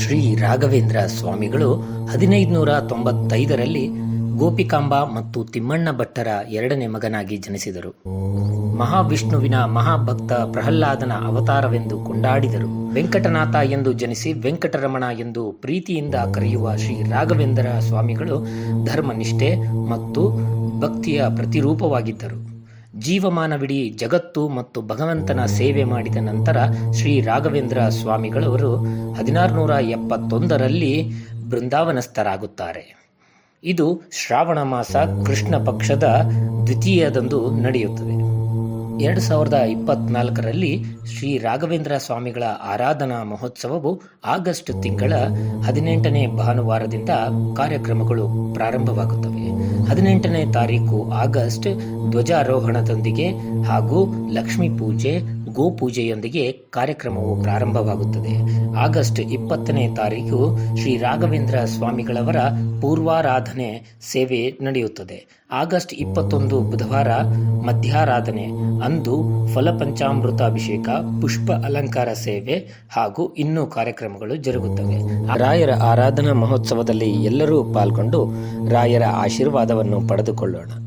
ಶ್ರೀ ರಾಘವೇಂದ್ರ ಸ್ವಾಮಿಗಳು ಹದಿನೈದುನೂರ ತೊಂಬತ್ತೈದರಲ್ಲಿ ಗೋಪಿಕಾಂಬ ಮತ್ತು ತಿಮ್ಮಣ್ಣ ಭಟ್ಟರ ಎರಡನೇ ಮಗನಾಗಿ ಜನಿಸಿದರು. ಮಹಾವಿಷ್ಣುವಿನ ಮಹಾಭಕ್ತ ಪ್ರಹ್ಲಾದನ ಅವತಾರವೆಂದು ಕೊಂಡಾಡಿದರು. ವೆಂಕಟನಾಥ ಎಂದು ಜನಿಸಿ ವೆಂಕಟರಮಣ ಎಂದು ಪ್ರೀತಿಯಿಂದ ಕರೆಯುವ ಶ್ರೀ ರಾಘವೇಂದ್ರ ಸ್ವಾಮಿಗಳು ಧರ್ಮನಿಷ್ಠೆ ಮತ್ತು ಭಕ್ತಿಯ ಪ್ರತಿರೂಪವಾಗಿದ್ದರು. ಜೀವಮಾನವಿಡೀ ಜಗತ್ತು ಮತ್ತು ಭಗವಂತನ ಸೇವೆ ಮಾಡಿದ ನಂತರ ಶ್ರೀ ರಾಘವೇಂದ್ರ ಸ್ವಾಮಿಗಳವರು ಹದಿನಾರುನೂರ ಎಪ್ಪತ್ತೊಂದರಲ್ಲಿ ಬೃಂದಾವನಸ್ಥರಾಗುತ್ತಾರೆ. ಇದು ಶ್ರಾವಣ ಮಾಸ ಕೃಷ್ಣ ಪಕ್ಷದ ದ್ವಿತೀಯದಂದು ನಡೆಯುತ್ತದೆ. ಎರಡು ಸಾವಿರದ ಇಪ್ಪತ್ನಾಲ್ಕರಲ್ಲಿ ಶ್ರೀ ರಾಘವೇಂದ್ರ ಸ್ವಾಮಿಗಳ ಆರಾಧನಾ ಮಹೋತ್ಸವವು ಆಗಸ್ಟ್ ತಿಂಗಳ ಹದಿನೆಂಟನೇ ಭಾನುವಾರದಿಂದ ಕಾರ್ಯಕ್ರಮಗಳು ಪ್ರಾರಂಭವಾಗುತ್ತವೆ. ಹದಿನೆಂಟನೇ ತಾರೀಕು ಆಗಸ್ಟ್ ಧ್ವಜಾರೋಹಣದೊಂದಿಗೆ ಹಾಗೂ ಲಕ್ಷ್ಮೀ ಪೂಜೆ ಗೋಪೂಜೆಯೊಂದಿಗೆ ಕಾರ್ಯಕ್ರಮವು ಪ್ರಾರಂಭವಾಗುತ್ತದೆ. ಆಗಸ್ಟ್ ಇಪ್ಪತ್ತನೇ ತಾರೀಕು ಶ್ರೀ ರಾಘವೇಂದ್ರ ಸ್ವಾಮಿಗಳವರ ಪೂರ್ವಾರಾಧನೆ ಸೇವೆ ನಡೆಯುತ್ತದೆ. ಆಗಸ್ಟ್ ಇಪ್ಪತ್ತೊಂದು ಬುಧವಾರ ಮಧ್ಯಾರಾಧನೆ, ಅಂದು ಫಲಪಂಚಾಮೃತ ಅಭಿಷೇಕ ಪುಷ್ಪ ಅಲಂಕಾರ ಸೇವೆ ಹಾಗೂ ಇನ್ನೂ ಕಾರ್ಯಕ್ರಮಗಳು ಜರುಗುತ್ತವೆ. ರಾಯರ ಆರಾಧನಾ ಮಹೋತ್ಸವದಲ್ಲಿ ಎಲ್ಲರೂ ಪಾಲ್ಗೊಂಡು ರಾಯರ ಆಶೀರ್ವಾದವನ್ನು ಪಡೆದುಕೊಳ್ಳೋಣ.